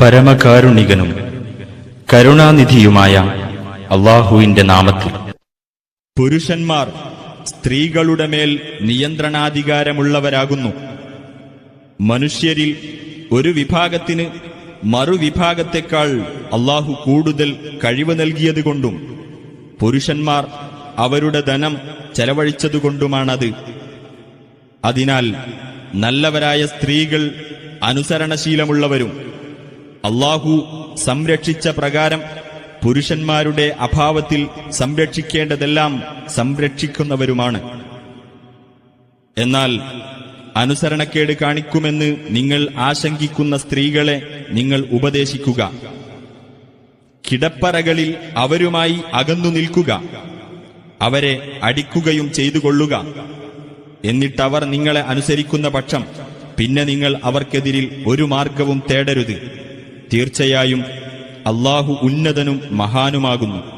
പരമകാരുണികനും കരുണാനിധിയുമായ അള്ളാഹുവിന്റെ നാമത്തിൽ. പുരുഷന്മാർ സ്ത്രീകളുടെ മേൽ നിയന്ത്രണാധികാരമുള്ളവരാകുന്നു. മനുഷ്യരിൽ ഒരു വിഭാഗത്തിന് മറുവിഭാഗത്തെക്കാൾ അള്ളാഹു കൂടുതൽ കഴിവ് നൽകിയതുകൊണ്ടും പുരുഷന്മാർ അവരുടെ ധനം ചെലവഴിച്ചതുകൊണ്ടുമാണത്. അതിനാൽ നല്ലവരായ സ്ത്രീകൾ അനുസരണശീലമുള്ളവരും അള്ളാഹു സംരക്ഷിച്ച പ്രകാരം പുരുഷന്മാരുടെ അഭാവത്തിൽ സംരക്ഷിക്കേണ്ടതെല്ലാം സംരക്ഷിക്കുന്നവരുമാണ്. എന്നാൽ അനുസരണക്കേട് കാണിക്കുമെന്ന് നിങ്ങൾ ആശങ്കിക്കുന്ന സ്ത്രീകളെ നിങ്ങൾ ഉപദേശിക്കുക. കിടപ്പറകളിൽ അവരുമായി അകന്നു നിൽക്കുക. അവരെ അടിക്കുകയും ചെയ്തു കൊള്ളുക എന്നിട്ടവർ നിങ്ങളെ അനുസരിക്കുന്ന പക്ഷം പിന്നെ നിങ്ങൾ അവർക്കെതിരിൽ ഒരു മാർഗവും തേടരുത്. തീർച്ചയായും അള്ളാഹു ഉന്നതനും മഹാനുമാകുന്നു.